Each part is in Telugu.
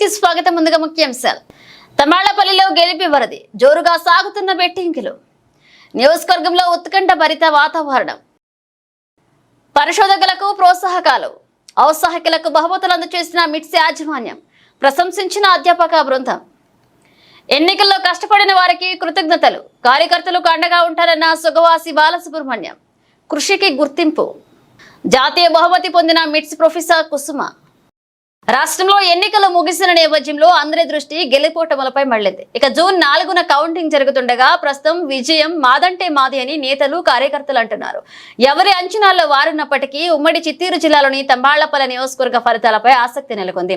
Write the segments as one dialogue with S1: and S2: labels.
S1: కి స్వాగతం ముందుగా ముఖ్యాంశాలు. తమాళ్ళపల్లిలో గెలిపి వరది జోరుగా సాగుతున్న బెట్టింకులు. నియోజకవర్గంలో ఉత్కంఠ భరిత వాతావరణం. పరిశోధకులకు ప్రోత్సాహకాలు. ఔత్సాహికులకు బహుమతులు అందజేసిన మిట్స్ యాజమాన్యం ప్రశంసించిన అధ్యాపక బృందం. ఎన్నికల్లో కష్టపడిన వారికి కృతజ్ఞతలు. కార్యకర్తలకు అండగా ఉంటారన్న సుగవాసి బాలసుబ్రహ్మణ్యం. కృషికి గుర్తింపు. జాతీయ బహుమతి పొందిన మిట్స్ ప్రొఫెసర్ కుసుమ. రాష్ట్రంలో ఎన్నికలు ముగిసిన నేపథ్యంలో అందరి దృష్టి గెలుపోటములపై మళ్ళింది ఇక జూన్ నాలుగున కౌంటింగ్ జరుగుతుండగా ప్రస్తుతం విజయం మాదంటే మాది అని నేతలు కార్యకర్తలు అంటున్నారు. ఎవరి అంచనాల్లో వారున్నప్పటికీ ఉమ్మడి చిత్తూరు జిల్లాలోని తంబాళ్ళపల్లి నియోజకవర్గ ఫలితాలపై ఆసక్తి నెలకొంది.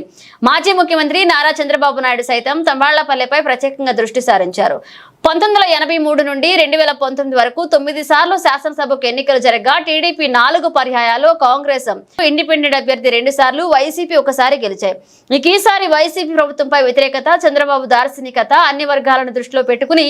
S1: మాజీ ముఖ్యమంత్రి నారా చంద్రబాబు నాయుడు సైతం తంబాళ్ళపల్లిపై ప్రత్యేకంగా దృష్టి సారించారు. పంతొమ్మిది వందల ఎనభై మూడు నుండి రెండు వేల పంతొమ్మిది వరకు తొమ్మిది సార్లు శాసనసభకు ఎన్నికలు జరగగా టీడీపీ నాలుగు పర్యాయాలు కాంగ్రెస్ ఇండిపెండెంట్ అభ్యర్థి రెండు సార్లు వైసీపీ ఒకసారి గెలిచాయి. ఇక ఈసారి వైసీపీ ప్రభుత్వంపై వ్యతిరేకత చంద్రబాబు దార్శనికత అన్ని వర్గాలను దృష్టిలో పెట్టుకుని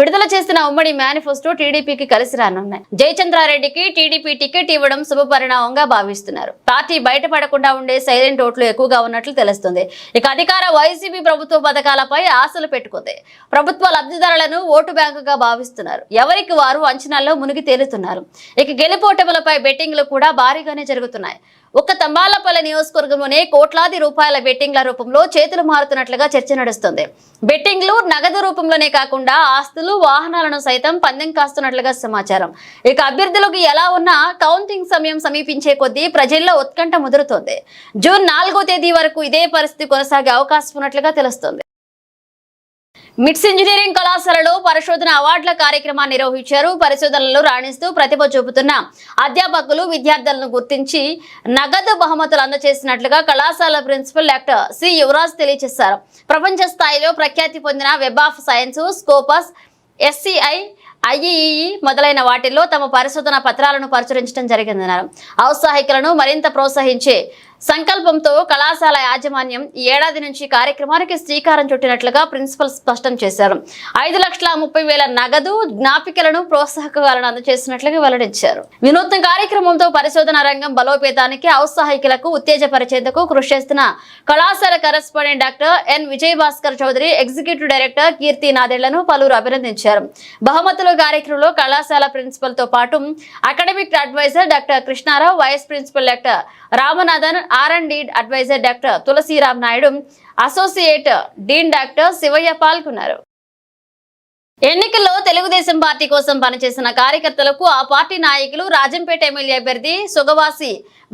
S1: విడుదల చేసిన ఉమ్మడి మేనిఫెస్టో టీడీపీకి కలిసి రానున్నాయి. జయచంద్రారెడ్డికి టీడీపీ టికెట్ ఇవ్వడం శుభపరిణామంగా భావిస్తున్నారు. పార్టీ బయటపడకుండా ఉండే సైలెంట్ ఓట్లు ఎక్కువగా ఉన్నట్లు తెలుస్తుంది. ఇక అధికార వైసీపీ ప్రభుత్వ పథకాలపై ఆశలు పెట్టుకుంది. ప్రభుత్వ లబ్ధిదారులను ఓటు బ్యాంకుగా భావిస్తున్నారు. ఎవరికి వారు అంచనాల్లో మునిగి తేలుతున్నారు. ఇక గెలుపోటములపై బెట్టింగ్లు కూడా భారీగానే జరుగుతున్నాయి. ఒక్క తంబాలపల్లి నియోజకవర్గంలోనే కోట్లాది రూపాయల బెట్టింగ్ల రూపంలో చేతులు మారుతున్నట్లుగా చర్చ నడుస్తుంది. బెట్టింగ్లు నగదు రూపంలోనే కాకుండా ఆస్తులు వాహనాలను సైతం పందెం కాస్తున్నట్లుగా సమాచారం. ఇక అభ్యర్థులకు ఎలా ఉన్నా కౌంటింగ్ సమయం సమీపించే కొద్దీ ప్రజల్లో ఉత్కంఠ ముదురుతోంది. జూన్ నాలుగో తేదీ వరకు ఇదే పరిస్థితి కొనసాగే అవకాశం ఉన్నట్లుగా తెలుస్తోంది. మిట్స్ ఇంజనీరింగ్ కళాశాలలో పరిశోధన అవార్డుల కార్యక్రమాన్ని నిర్వహించారు. పరిశోధనలు రాణిస్తూ ప్రతిభ చూపుతున్న అధ్యాపకులు విద్యార్థులను గుర్తించి నగదు బహుమతులు అందజేసినట్లుగా కళాశాల ప్రిన్సిపల్ డాక్టర్ సి యువరాజ్ తెలియజేశారు. ప్రపంచ స్థాయిలో ప్రఖ్యాతి పొందిన web of science Scopus SCI IEE మొదలైన వాటిల్లో తమ పరిశోధన పత్రాలను ప్రచురించడం జరిగిందన్నారు. ఔత్సాహికులను మరింత ప్రోత్సహించే సంకల్పంతో కళాశాల యాజమాన్యం ఈ ఏడాది నుంచి కార్యక్రమానికి శ్రీకారం చుట్టినట్లుగా ప్రిన్సిపల్ స్పష్టం చేశారు. ఐదు లక్షల ముప్పై వేల నగదు జ్ఞాపికలను ప్రోత్సాహకాలను అందజేసినట్లుగా వెల్లడించారు. వినూత్న కార్యక్రమంతో పరిశోధన రంగం బలోపేతానికి ఔత్సాహికులకు ఉత్తేజపరిచేందుకు కృషి చేస్తున్న కళాశాల correspondent doctor N. Vijay Bhaskar Chowdary executive director Keerthi నాదేళ్ళను పలువురు అభినందించారు. బహుమతుల కార్యక్రమంలో కళాశాల ప్రిన్సిపల్తో పాటు academic adviser doctor Krishnarao vice principal doctor Ramanathan R and D adviser doctor Tulasiram Naidu associate dean doctor Sivaiah పాల్గొన్నారు. ఎన్నికల్లో తెలుగుదేశం పార్టీ కోసం పనిచేసిన కార్యకర్తలకు ఆ పార్టీ నాయకులు రాజంపేట ఎమ్మెల్యే అభ్యర్థి సుగవాసి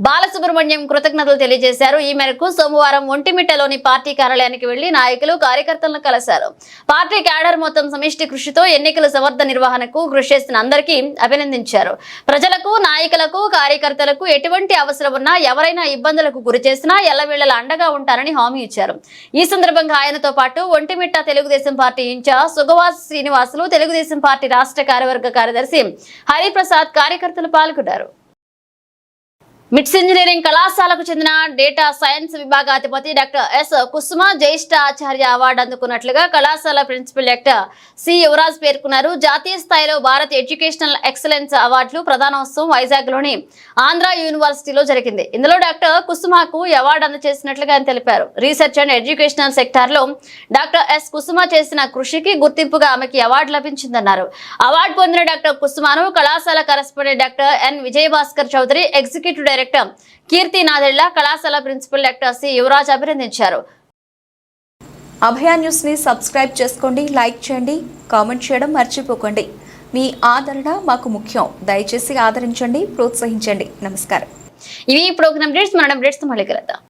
S1: బాలసుబ్రహ్మణ్యం కృతజ్ఞతలు తెలియజేశారు. ఈ మేరకు సోమవారం ఒంటిమిట్టలోని పార్టీ కార్యాలయానికి వెళ్ళి నాయకులు కార్యకర్తలను కలిశారు. పార్టీ క్యాడర్ మొత్తం సమిష్టి కృషితో ఎన్నికల సమర్థ నిర్వహణకు కృషి చేసిన అందరికీ అభినందించారు. ప్రజలకు నాయకులకు కార్యకర్తలకు ఎటువంటి అవసరం ఉన్నా ఎవరైనా ఇబ్బందులకు గురి చేసినా ఎల్లవేళలా అండగా ఉంటారని హామీ ఇచ్చారు. ఈ సందర్భంగా ఆయనతో పాటు Vontimitta Telugu Desam party in charge Sugavas Srinivasulu Telugu Desam party రాష్ట్ర కార్యవర్గ కార్యదర్శి హరిప్రసాద్ కార్యకర్తలు పాల్గొన్నారు. మిట్స్ ఇంజనీరింగ్ కళాశాలకు చెందిన డేటా సైన్స్ విభాగాధిపతి డాక్టర్ ఎస్ కుసుమ జ్యేష్ఠ ఆచార్య అవార్డు అందుకున్నట్లుగా కళాశాల ప్రిన్సిపల్ డాక్టర్ సి యువరాజ్ పేర్కొన్నారు. జాతీయ స్థాయిలో భారత్ ఎడ్యుకేషనల్ ఎక్సలెన్స్ అవార్డులు ప్రధానోత్సవం వైజాగ్లోని ఆంధ్ర యూనివర్సిటీలో జరిగింది. ఇందులో డాక్టర్ కుసుమకు అవార్డు అందజేసినట్లుగా ఆయన తెలిపారు. రీసెర్చ్ అండ్ ఎడ్యుకేషనల్ సెక్టార్లో డాక్టర్ ఎస్ కుసుమ చేసిన కృషికి గుర్తింపుగా ఆమెకి అవార్డు లభించిందన్నారు. అవార్డు పొందిన డాక్టర్ కుసుమను కళాశాల correspondent doctor N Vijayabhaskar Chowdary executive director Keerthi Nadella కళాశాల ప్రిన్సిపల్ డాక్టర్ సి. యువరాజ్ అభినందించారు.
S2: అభయ న్యూస్ని సబ్స్క్రైబ్ చేసుకోండి లైక్ చేయండి కామెంట్ చేయడం మర్చిపోకండి. మీ ఆదరణ మాకు ముఖ్యం. దయచేసి ఆదరించండి ప్రోత్సహించండి. నమస్కారం.
S1: ఇవి ప్రోగ్రామ్ డేట్స్ మన డేట్స్ మళ్ళీ కలుద్దాం.